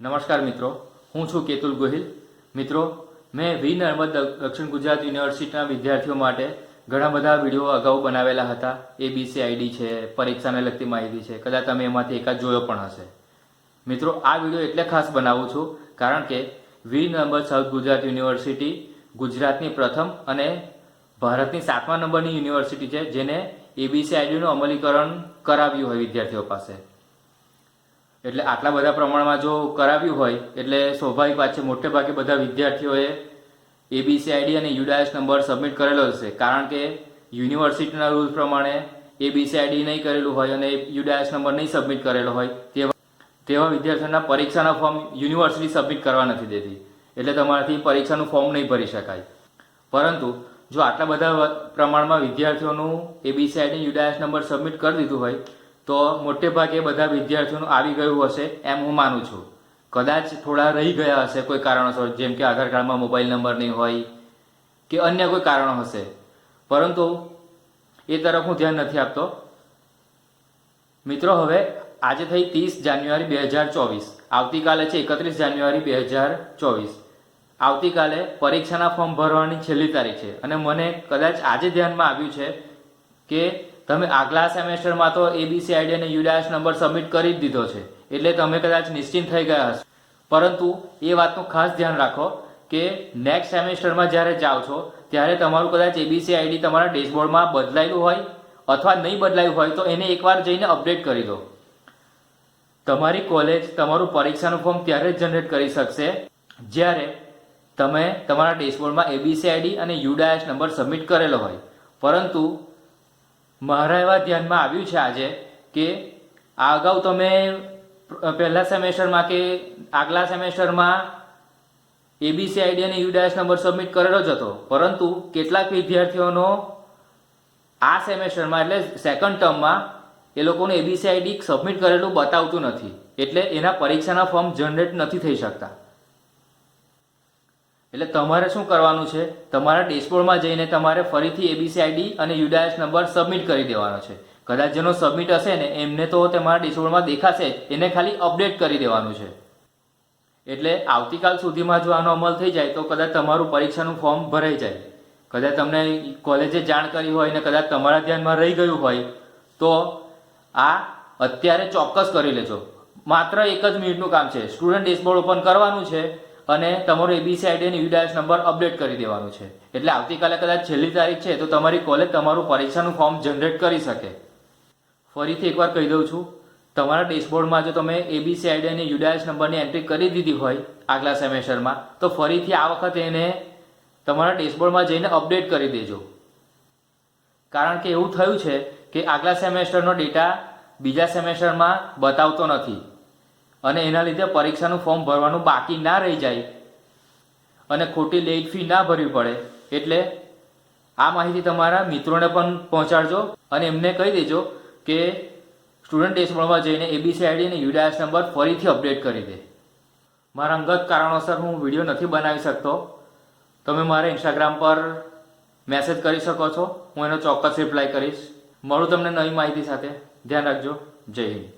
નમસ્કાર મિત્રો, હું છું કેતુલ ગોહિલ. મિત્રો, મેં વી નર્મદ દક્ષિણ ગુજરાત યુનિવર્સિટીના વિદ્યાર્થીઓ માટે ઘણા બધા વીડિયો અગાઉ બનાવેલા હતા. એબીસી આઈડી છે, પરીક્ષાને લગતી માહિતી છે. કદાચ તમે એમાંથી એકાદ જોયો પણ હશે. મિત્રો, આ વીડિયો એટલે ખાસ બનાવું છું, કારણ કે વી નર્મદ સાઉથ ગુજરાત યુનિવર્સિટી ગુજરાતની પ્રથમ અને ભારતની સાતમા નંબરની યુનિવર્સિટી છે, જેને એબીસી આઈડીનું અમલીકરણ કરાવ્યું હોય વિદ્યાર્થીઓ પાસે. એટલે આટલા બધા પ્રમાણમાં જો કરાવ્યું હોય, એટલે સ્વાભાવિક વાત છે, મોટે ભાગે બધા વિદ્યાર્થીઓએ એબીસી આઈડી અને યુડાયસ નંબર સબમિટ કરેલો હશે કારણ કે યુનિવર્સિટીના રૂલ પ્રમાણે એબીસી આઈડી નહીં કરેલું હોય અને યુડાયસ નંબર નહીં સબમિટ કરેલો હોય, તેવા તેવા વિદ્યાર્થીઓના પરીક્ષાના ફોર્મ યુનિવર્સિટી સબમિટ કરવા નથી દેતી. એટલે તમારાથી પરીક્ષાનું ફોર્મ નહીં ભરી શકાય. પરંતુ જો આટલા બધા પ્રમાણમાં વિદ્યાર્થીઓનું ABC ID UDISE number submit કરી દીધું હોય તો મોટે ભાગે બધા વિદ્યાર્થીઓનું આવી ગયું હશે એમ હું માનું છું. કદાચ થોડા રહી ગયા હશે કોઈ કારણોસર, જેમ કે આધાર કાર્ડમાં મોબાઈલ નંબર નહીં હોય, કે અન્ય કોઈ કારણો હશે. પરંતુ એ તરફ હું ધ્યાન નથી આપતો. મિત્રો, હવે આજે થઈ ત્રીસ જાન્યુઆરી બે હજાર ચોવીસ. આવતીકાલે છે એકત્રીસ જાન્યુઆરી બે હજાર ચોવીસ. આવતીકાલે પરીક્ષાના ફોર્મ ભરવાની છેલ્લી તારીખ છે. અને મને કદાચ આજે ધ્યાનમાં આવ્યું છે કે તમે આગલા સેમેસ્ટરમાં તો એબીસી આઈડી અને યુડાએસ નંબર સબમિટ કરી જ દીધો છે. એટલે તમે કદાચ નિશ્ચિંત થઈ ગયા હશો. પરંતુ એ વાતનું ખાસ ધ્યાન રાખો કે નેક્સ્ટ સેમેસ્ટરમાં જ્યારે જાઓ છો, ત્યારે તમારું કદાચ એબીસી આઈડી તમારા ડેશબોર્ડમાં બદલાયેલું હોય અથવા નહીં બદલાયું હોય તો એને એકવાર જઈને અપડેટ કરી દો. તમારી કોલેજ તમારું પરીક્ષાનું ફોર્મ ત્યારે જ જનરેટ કરી શકશે જ્યારે તમે તમારા ડેશબોર્ડમાં એબીસી આઈડી અને યુડાએસ નંબર સબમિટ કરેલો હોય. પરંતુ મારા એવા ધ્યાનમાં આવ્યું છે આજે કે આ અગાઉ તમે પહેલા સેમેસ્ટરમાં કે આગલા સેમેસ્ટરમાં એબીસી આઈડી અને યુડાએસ નંબર સબમિટ કરેલો જ હતો. પરંતુ કેટલાક વિદ્યાર્થીઓનો આ સેમેસ્ટરમાં એટલે સેકન્ડ ટર્મમાં એ લોકોનું એબીસી આઈડી સબમિટ કરેલું બતાવતું નથી. એટલે એના પરીક્ષાના ફોર્મ જનરેટ નથી થઈ શકતા. એટલે તમારે શું કરવાનું છે? તમારા ડેશબોર્ડમાં જઈને તમારે ફરીથી એબીસી આઈડી અને યુડાએસ નંબર સબમિટ કરી દેવાનો છે. કદાચ જેનો સબમિટ હશે ને, એમને તો તમારા ડેશબોર્ડમાં દેખાશે, એને ખાલી અપડેટ કરી દેવાનું છે. એટલે આવતીકાલ સુધીમાં જો આનો અમલ થઈ જાય, તો કદાચ તમારું પરીક્ષાનું ફોર્મ ભરાઈ જાય. કદાચ તમને કોલેજે જાણ કરી હોય ને કદાચ તમારા ધ્યાનમાં રહી ગયું હોય, તો આ અત્યારે ચોક્કસ કરી લેજો. માત્ર એક જ મિનિટનું કામ છે. સ્ટુડન્ટ ડેશબોર્ડ ઓપન કરવાનું છે. અને તમારો એબીસી આઈડી અને યુડાયસ નંબર અપડેટ કરી દેવાનું છે. એટલે આવતીકાલે કદાચ છેલ્લી તારીખ છે તો તમારી કોલેજ તમારું પરીક્ષાનું ફોર્મ જનરેટ કરી શકે. ફરીથી એકવાર કહી દઉં છું, તમારા ડેશબોર્ડમાં જો તમે એબીસી આઈડી અને યુડાયસ નંબરની એન્ટ્રી કરી દીધી હોય આગલા સેમેસ્ટરમાં, તો ફરીથી આ વખતે એને તમારા ડેશબોર્ડમાં જઈને અપડેટ કરી દેજો. કારણ કે એવું થયું છે કે આગલા સેમેસ્ટરનો ડેટા બીજા સેમેસ્ટરમાં બતાવતો નથી. અને એના લીધે પરીક્ષાનું ફોર્મ ભરવાનું બાકી ના રહી જાય. અને ખોટી લેટ ફી ના ભરવી પડે. એટલે આ માહિતી તમારા મિત્રોને પણ પહોંચાડજો અને એમને કહી દેજો કે સ્ટુડન્ટ ડેશબોર્ડમાં જઈને એબીસી આઈડી અને યુડાએસ નંબર ફરીથી અપડેટ કરી દે. મારા અંગત કારણોસર હું વીડિયો નથી બનાવી શકતો. તમે મારા ઇન્સ્ટાગ્રામ પર મેસેજ કરી શકો છો. હું એનો ચોક્કસ રિપ્લાય કરીશ. મળું તમને નવી માહિતી સાથે. ધ્યાન રાખજો. જય હિન્દ.